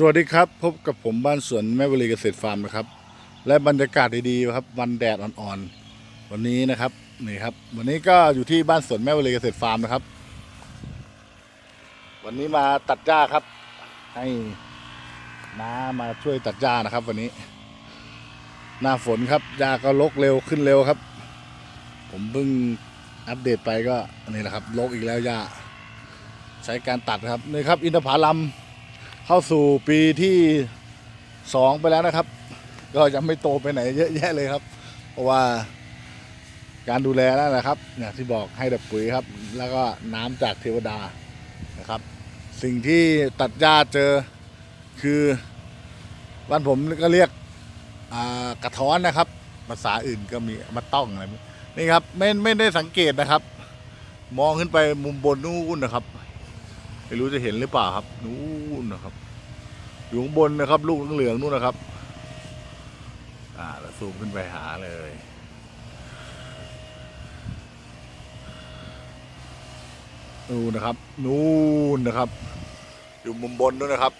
สวัสดีครับ พบกับผมบ้านสวนแม่วลีเกษตรฟาร์มนะครับ และบรรยากาศดีๆครับ วันแดดอ่อนๆ วันนี้นะครับนี่ครับ วันนี้ก็อยู่ที่บ้านสวนแม่วลีเกษตรฟาร์มนะครับ วันนี้มาตัดหญ้าครับ ให้น้ามาช่วยตัดหญ้านะครับ วันนี้ หน้าฝนครับหญ้าก็ลกเร็วขึ้นเร็วครับ ผมเพิ่งอัปเดตไปก็นี่แหละครับลกอีกแล้วหญ้าใช้การตัดครับนี่ครับ อินทผลัม เข้าสู่ปีที่สองไปแล้วนะครับ ก็ยังไม่โตไปไหนเยอะแยะเลยครับ เพราะว่าการดูแลนั่นแหละครับอย่างที่บอกให้ดับปุ๋ยครับ แล้วก็น้ำจากเทวดานะครับ สิ่งที่ตัดหญ้าเจอคือบ้านผมก็เรียกกระท้อนนะครับ ภาษาอื่นก็มีมาต้องอะไรนี่ครับไม่ไม่ได้สังเกตนะครับ มองขึ้นไปมุมบนนู่นนะครับ ไม่รู้จะเห็นหรือเปล่าครับนู่นนะครับ อยู่ข้างบนนะครับ ลูกเหลืองๆนู่นนะครับ อ่าแล้วซูมขึ้นไปหาเลยนู่นนะครับ นู่นนะครับ อยู่มุมบนนู่นนะครับ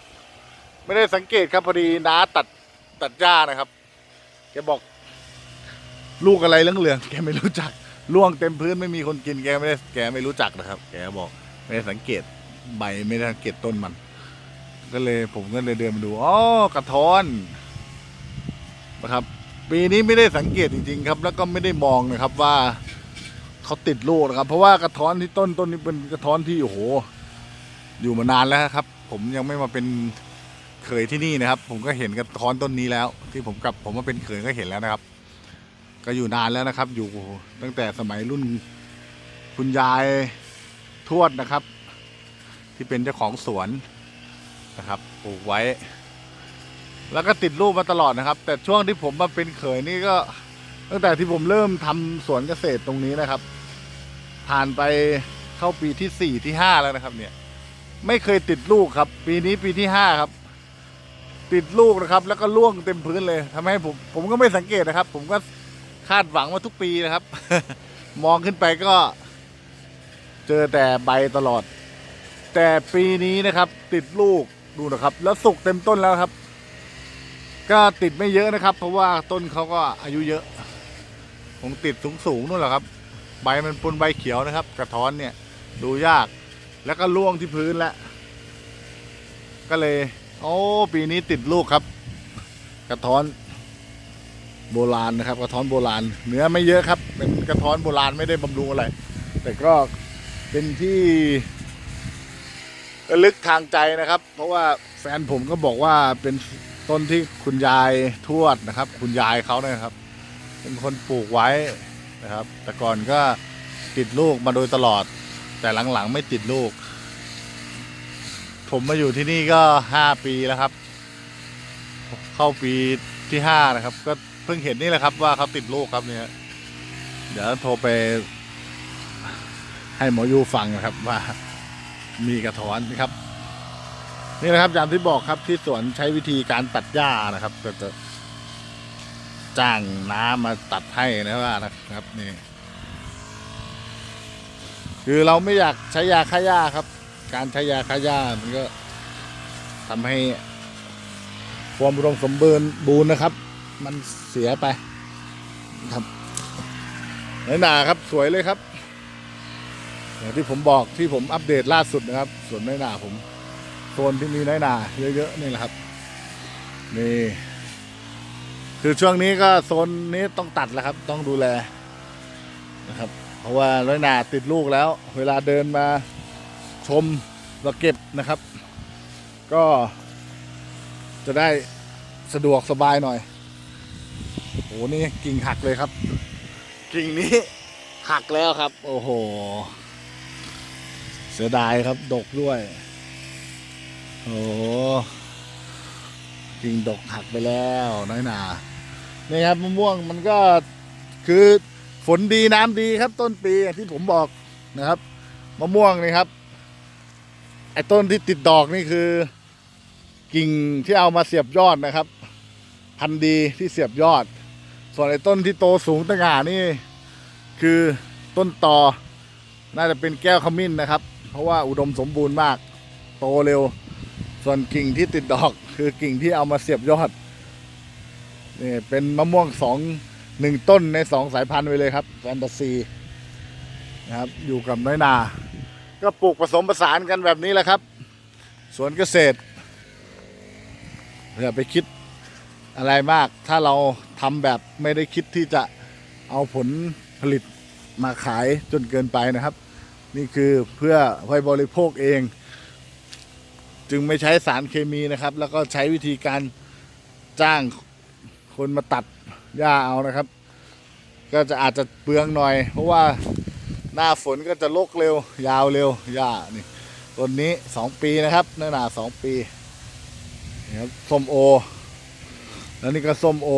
ไม่ได้สังเกตครับพอดีน้าตัดตัดหญ้านะครับแกบอก ลูกอะไรเหลืองๆแกไม่รู้จักล่วงเต็มพื้นไม่มีคนกินแกไม่ได้แกไม่รู้จักนะครับ แกบอกไม่ได้สังเกตใบไม่ได้สังเกตต้นมัน ก็เลยผมก็เลยเดินมาดูอ๋อกระท้อนนะครับ ปีนี้ไม่ได้สังเกตจริง ๆ ครับ แล้วก็ไม่ได้มองนะครับว่าเขาติดลูกนะครับ เพราะว่ากระท้อนที่ต้นต้นนี้เป็นกระท้อนที่โอ้โห อยู่มานานแล้วครับ ผมยังไม่มาเป็นเขยที่นี่นะครับ ผมก็เห็นกระท้อนต้นนี้แล้ว ที่ผมกลับผมมาเป็นเขยก็เห็นแล้วนะครับ ก็อยู่นานแล้วนะครับ อยู่ตั้งแต่สมัยรุ่นคุณยายทวดนะครับ ที่เป็นเจ้าของสวน นะครับปลูกไว้ แล้วก็ติดรูปมาตลอดนะครับ แต่ช่วงที่ผมมาเป็นเขยนี่ก็ ตั้งแต่ที่ผมเริ่มทำสวนเกษตรตรงนี้นะครับ ผ่านไปเข้าปีที่สี่ที่ห้าแล้วนะครับ เนี่ย ไม่เคยติดลูกครับ ปีนี้ปีที่ห้าครับ ติดลูกนะครับ แล้วก็ร่วงเต็มพื้นเลยทำให้ผมผมก็ไม่สังเกตนะครับ ผมก็คาดหวังมาทุกปีนะครับ มองขึ้นไปก็เจอแต่ใบตลอด แต่ปีนี้นะครับ ติดลูก ดูนะครับ แล้วสุกเต็มต้นแล้วครับ ก็ติดไม่เยอะนะครับ เพราะว่าต้นเขาก็อายุเยอะผมติดสูงสูงๆนู่นแหละครับ ใบมันปนใบเขียวนะครับ กระท้อนเนี่ย ดูยาก แล้วก็ร่วงที่พื้นแล้วก็เลย โอ้ปีนี้ติดลูกครับ กระท้อนโบราณนะครับ กระท้อนโบราณ เนื้อไม่เยอะครับ เป็นกระท้อนโบราณไม่ได้บำรุงอะไรแต่ก็เป็นที่ ระลึกทางใจนะครับ เพราะว่าแฟนผมก็บอกว่าเป็นต้นที่คุณยายทวดนะครับ คุณยายเขาเนี่ยนะครับ เป็นคนปลูกไว้นะครับ แต่ก่อนก็ติดลูกมาโดยตลอด แต่หลังๆไม่ติดลูก ผมมาอยู่ที่นี่ก็ห้าปีแล้วครับ เข้าปีที่ห้านะครับ ก็เพิ่งเห็นนี่แหละครับ ว่าเขาติดลูกครับเนี่ยเดี๋ยวโทรไปให้หมอยูฟังนะครับว่า มีกระท้อนนะครับ นี่นะครับอย่างที่บอกครับที่สวนใช้วิธีการตัดหญ้านะครับ ก็จะจ้างน้ำมาตัดให้นะว่านะครับนี่คือเราไม่อยากใช้ยาฆ่าหญ้าครับ การใช้ยาฆ่าหญ้ามันก็ทำให้ความอุดมสมบูรณ์บูรณ์นะครับ มันเสียไปครับน้อยหนาครับสวยเลยครับ อย่างที่ผมบอกที่ผมอัปเดตล่าสุดนะครับส่วนน้อยหนาผมโซนที่มีน้อยหนาเยอะๆนี่แหละครับนี่คือช่วงนี้ก็โซนนี้ต้องตัดแล้วครับ ต้องดูแลนะครับ เพราะว่าน้อยหนาติดลูกแล้ว เวลาเดินมาชมเราเก็บนะครับ ก็จะได้สะดวกสบายหน่อยโอ้โหนี่กิ่งหักเลยครับ กิ่งนี้หักแล้วครับ โอ้โหเสียดายครับ ดกด้วย โอ้โหกิ่งดกหักไปแล้วน้อยหนานี่ครับมะม่วงมันก็คือฝนดีน้ำดีครับ ต้นปีที่ผมบอกนะครับมะม่วงนี่ครับ ไอ้ต้นที่ติดดอกนี่คือ กิ่งที่เอามาเสียบยอดนะครับ พันดีที่เสียบยอด ส่วนไอ้ต้นที่โตสูงตะหง่านี่ คือต้นตอน่าจะเป็นแก้วขมิ้นนะครับ เพราะว่าอุดมสมบูรณ์มาก โตเร็ว ส่วนกิ่งที่ติดดอกคือกิ่งที่เอามาเสียบยอดนี่เป็นมะม่วงสองหนึ่งต้นในสองสายพันธุ์ไปเลยครับแฟนตาซีนะครับอยู่กับน้อยนา ก็ปลูกผสมผสานกันแบบนี้แหละครับสวนเกษตรอย่าไปคิดอะไรมาก ถ้าเราทำแบบไม่ได้คิดที่จะเอาผลผลิตมาขายจนเกินไปนะครับ นี่คือเพื่อไว้บริโภคเอง จึงไม่ใช้สารเคมีนะครับ แล้วก็ใช้วิธีการจ้างคนมาตัดหญ้าเอานะครับ ก็จะอาจจะเปลืองหน่อย เพราะว่าหน้าฝนก็จะลกเร็ว ยาวเร็วหญ้านี่ต้นนี้สองปีนะครับเนื้อหนาสองปีนี่ครับส้มโอ แล้วนี่ก็ส้มโอ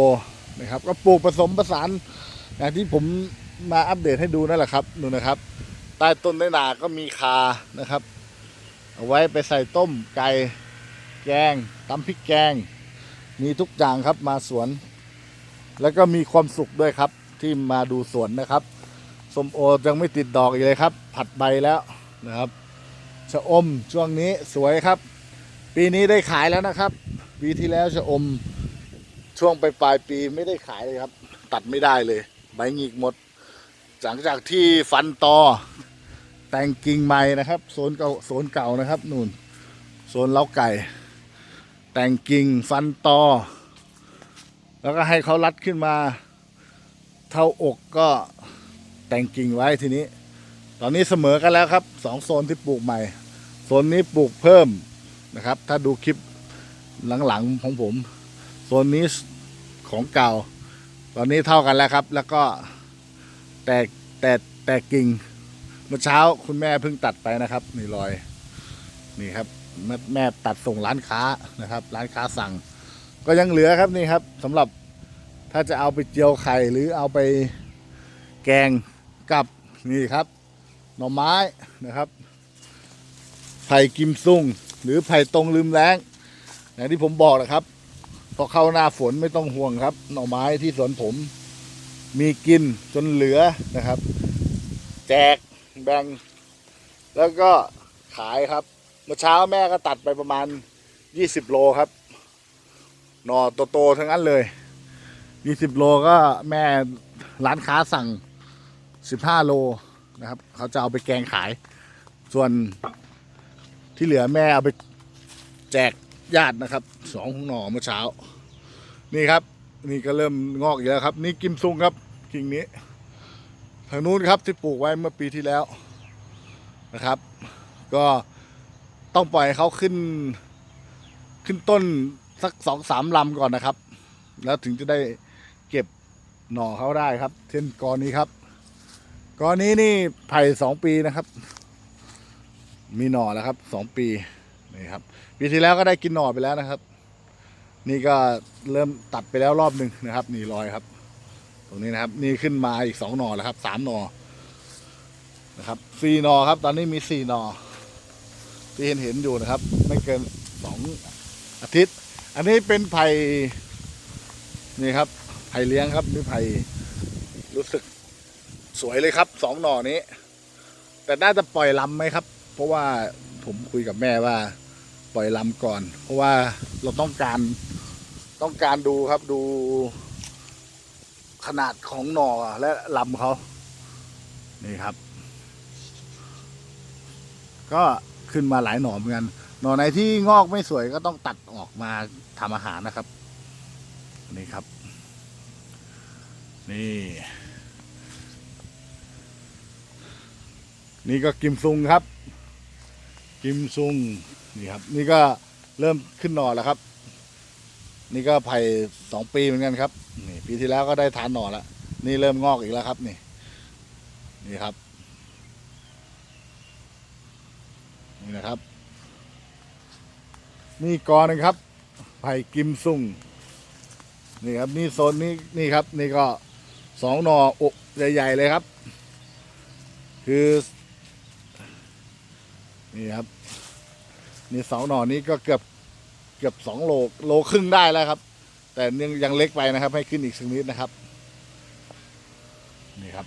นะครับ ก็ปลูกผสมผสานอย่างที่ผมมาอัปเดตให้ดูนั่นแหละครับดูนะครับ ใต้ต้นเนื้อหนาก็มีคานะครับ เอาไว้ไปใส่ต้มไก่แกงตำพริกแกง มีทุกอย่างครับมาสวน แล้วก็มีความสุขด้วยครับที่มาดูสวนนะครับส้มโอยังไม่ติดดอกอีกเลยครับ ผัดใบแล้วนะครับชะอมช่วงนี้สวยครับ ปีนี้ได้ขายแล้วนะครับ ปีที่แล้วชะอมช่วงปลายปลายปีไม่ได้ขายเลยครับ ตัดไม่ได้เลย ใบหงิกหมดหลังจากที่ฟันตอ แต่งกิ่งใหม่นะครับโซนเก่าโซนเก่านะครับนู่นโซนเล้าไก่ แต่งกิ่งฟันตอ แล้วก็ให้เขารัดขึ้นมา เท่าอกก็แต่งกิ่งไว้ทีนี้ ตอนนี้เสมอกันแล้วครับสองโซนที่ปลูกใหม่โซนนี้ปลูกเพิ่มนะครับ ถ้าดูคลิปหลังๆของผมโซนนี้ของเก่า ตอนนี้เท่ากันแล้วครับ แล้วก็แตกแตกแตกกิ่ง มื่อเช้าคุณแม่เพิ่งตัดไปนะครับนี่รอย นี่ครับแม่แม่ตัดส่งร้านค้านะครับ ร้านค้าสั่ง ก็ยังเหลือครับนี่ครับสำหรับถ้าจะเอาไปเจียวไข่หรือเอาไปแกงกับนี่ครับ หน่อไม้นะครับ ไผ่กิมซุงหรือไผ่ตรงลืมแรงอย่างที่ผมบอกนะครับ พอเข้าหน้าฝนไม่ต้องห่วงครับ หน่อไม้ที่สวนผม มีกินจนเหลือนะครับ แจก แบ่งแล้วก็ขายครับ เมื่อเช้าแม่ก็ตัดไปประมาณ 20 โลครับ หน่อโตๆทั้งนั้นเลย 20 โลก็แม่ร้านค้าสั่ง 15 โลนะครับ เขาจะเอาไปแกงขาย ส่วนที่เหลือแม่เอาไปแจกญาตินะครับสองหน่อเมื่อเช้า นี่ครับ นี่ก็เริ่มงอกอีกแล้วครับ นี่กิมซุงครับกิ่งนี้ ทางนู้นครับที่ปลูกไว้เมื่อปีที่แล้วนะครับ ก็ต้องปล่อยเขาขึ้น ขึ้นต้นสักสองสามลำก่อนนะครับ แล้วถึงจะได้เก็บหน่อเขาได้ครับ เช่นกอนี้ครับกอนี้นี่ไผ่สองปีนะครับ มีหน่อแล้วครับสองปีนี่ครับ ปีที่แล้วก็ได้กินหน่อไปแล้วนะครับ นี่ก็เริ่มตัดไปแล้วรอบหนึ่งนะครับ นี่รอยครับ ตรงนี้นะครับ นี่ขึ้นมาอีกสองหนอแล้วครับสามหนอนะครับสี่หนอครับ ตอนนี้มีสี่หนอที่เห็นเห็นอยู่นะครับ ไม่เกินสองอาทิตย์ อันนี้เป็นไผ่นี่ครับไผ่เลี้ยงครับนี่ไผ่รู้สึกสวยเลยครับสองหน่อนี้ แต่น่าจะปล่อยลำไหมครับ เพราะว่าผมคุยกับแม่ว่า ปล่อยลำก่อน เพราะว่าเราต้องการต้องการดูครับดู ขนาดของหน่อและลำเขานี่ครับ ก็ขึ้นมาหลายหน่อเหมือนกัน หน่อไหนที่งอกไม่สวยก็ต้องตัดออกมาทำอาหารนะครับ นี่ครับ นี่ นี่ก็กิมซุงครับ กิมซุงนี่ครับ นี่ก็เริ่มขึ้นหน่อแล้วครับ นี่ก็ไผ่สองปีเหมือนกันครับนี่ ปีที่แล้วก็ได้ทานหน่อแล้วนี่เริ่มงอกอีกแล้วครับนี่ นี่ครับ นี่นะครับ นี่กอหนึ่งครับ ไผ่กิมซุงนี่ครับ นี่โซนนี้นี่ครับ นี่ก็สองหน่ออกใหญ่ ๆ เลยครับ คือ นี่ครับ นี่สองหน่อนี้ก็เกือบเกือบสองโลโลครึ่งได้แล้วครับ แต่ยังยังเล็กไปนะครับ ให้ขึ้นอีกสักนิดนะครับ นี่ครับ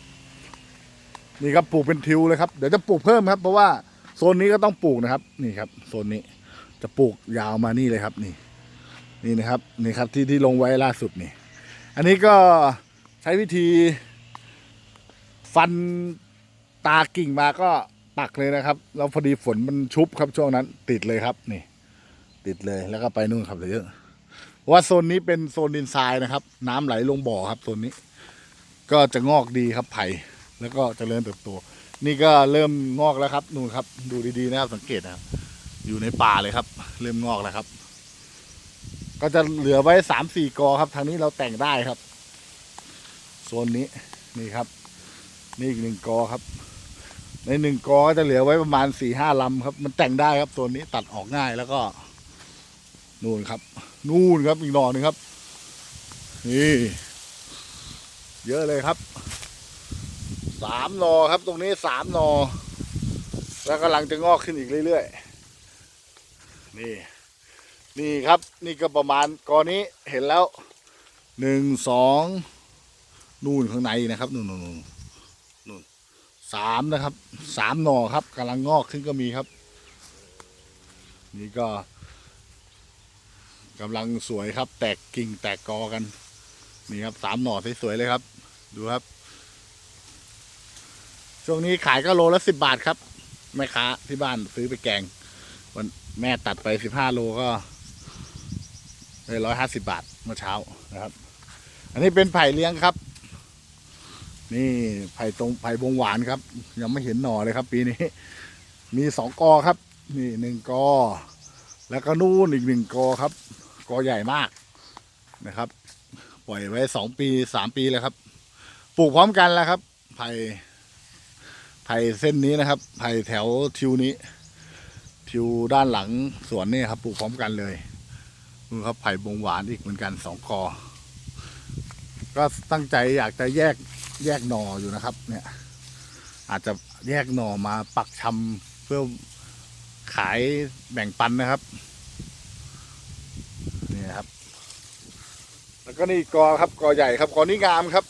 นี่ครับปลูกเป็นทิวเลยครับเดี๋ยวจะปลูกเพิ่มครับ เพราะว่าโซนนี้ก็ต้องปลูกนะครับ นี่ครับโซนนี้จะปลูกยาวมานี่เลยครับนี่ นี่นะครับนี่ครับที่ที่ลงไว้ล่าสุดนี่ อันนี้ก็ใช้วิธี ฟันตากิ่งมาก็ปักเลยนะครับแล้วพอดีฝนมันชุบครับช่วงนั้น ติดเลยครับ นี่ ติดเลยแล้วก็ไปนู่นครับเยอะเพราะ ว่าโซนนี้เป็นโซนดินทรายนะครับ น้ำไหลลงบ่อครับโซนนี้ ก็จะงอกดีครับไผ่แล้วก็เจริญเติบโต นี่ก็เริ่มงอกแล้วครับนู่นครับ ดูดีๆนะครับสังเกตนะครับ อยู่ในป่าเลยครับ เริ่มงอกแล้วครับ ก็จะเหลือไว้สามสี่กอครับ ทางนี้เราแต่งได้ครับโซนนี้นี่ครับ นี่อีกหนึ่งกอครับ ในหนึ่งกอก็จะเหลือไว้ประมาณสี่ห้าลำครับ มันแต่งได้ครับโซนนี้ตัดออกง่ายแล้วก็ นู่นครับ นู่นครับอีกหน่อหนึ่งครับ นี่ เยอะเลยครับสามหนอครับ ตรงนี้สามหนอแล้วกำลังจะงอกขึ้นอีกเรื่อยๆ นี่ นี่ครับ นี่ก็ประมาณกอนี้เห็นแล้วหนึ่งสองนู่นข้างในนะครับนู่นนู่นนู่นนู่นสามนะครับสามหน่อครับกำลังงอกขึ้นก็มีครับ นี่ก็ กำลังสวยครับ แตกกิ่งแตกกอกัน นี่ครับสามหน่อสวยๆเลยครับ ดูครับ ช่วงนี้ขายก็โลละสิบบาทครับ แม่ค้าที่บ้านซื้อไปแกง วันแม่ตัดไปสิบห้าโลก็ได้ร้อยห้าสิบาทเมื่อเช้านะครับ อันนี้เป็นไผ่เลี้ยงครับ นี่ไผ่ตรงไผ่บงหวานครับ ยังไม่เห็นหน่อเลยครับ ปีนี้ มีสองกอครับ นี่หนึ่งกอแล้วก็นู่นอีกหนึ่งกอครับ กอใหญ่มากนะครับ ปล่อยไว้สองปีสามปีแล้วครับ ปลูกพร้อมกันแล้วครับ ไผ่ไผ่เส้นนี้นะครับ ไผ่แถวทิวนี้ ทิวด้านหลังสวนนี่ครับ ปลูกพร้อมกันเลยนู่ครับไผ่บงหวานอีกเหมือนกันสองกอ ก็ตั้งใจอยากจะแยกแยกหน่ออยู่นะครับ เนี่ย อาจจะแยกหน่อมาปักชำเพื่อขายแบ่งปันนะครับนี่ครับ แล้วก็นี่กอครับกอใหญ่ครับกอนี้งามครับ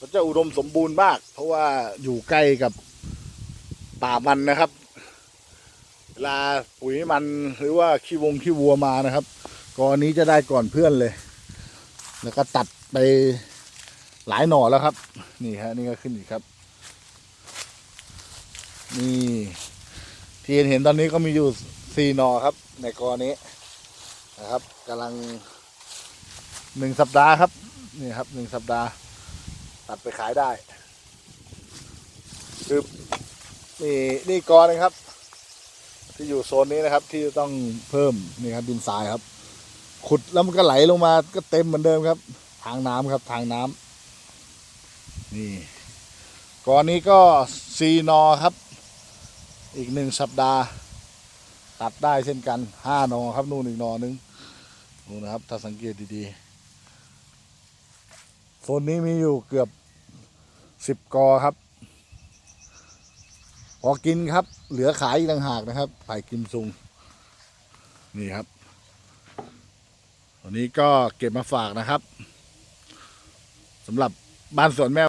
มันจะอุดมสมบูรณ์มาก เพราะว่าอยู่ใกล้กับป่ามันนะครับ เวลาปุ๋ยมันหรือว่าขี้วงขี้วัวมานะครับกอนี้จะได้ก่อนเพื่อนเลย แล้วก็ตัดไปหลายหน่อแล้วครับ นี่ฮะนี่ก็ขึ้นอีกครับ นี่ที่เห็นเห็นตอนนี้ก็มีอยู่สี่หน่อครับ ในกอนี้นะครับกำลัง หนึ่งสัปดาห์ครับ นี่ครับหนึ่งสัปดาห์ ตัดไปขายได้ คือนี่นี่กอนึงครับ ที่อยู่โซนนี้นะครับ ที่ต้องเพิ่มนี่ครับดินทรายครับ ขุดแล้วมันก็ไหลลงมาก็เต็มเหมือนเดิมครับ ทางน้ำครับ ทางน้ำนี่กอนนี้ก็ซีนอครับ อีกหนึ่งสัปดาห์ ตัดได้เช่นกันห้านอครับ นู่นอีกนอหนึงนู่นนะครับ ถ้าสังเกตดีๆ โซนนี้มีอยู่เกือบสิบกอครับ พอกินครับ เหลือขายอีกต่างหากนะครับไผ่กิมซุง นี่ครับวันนี้ก็เก็บมาฝากนะครับสำหรับบ้านสวนแม่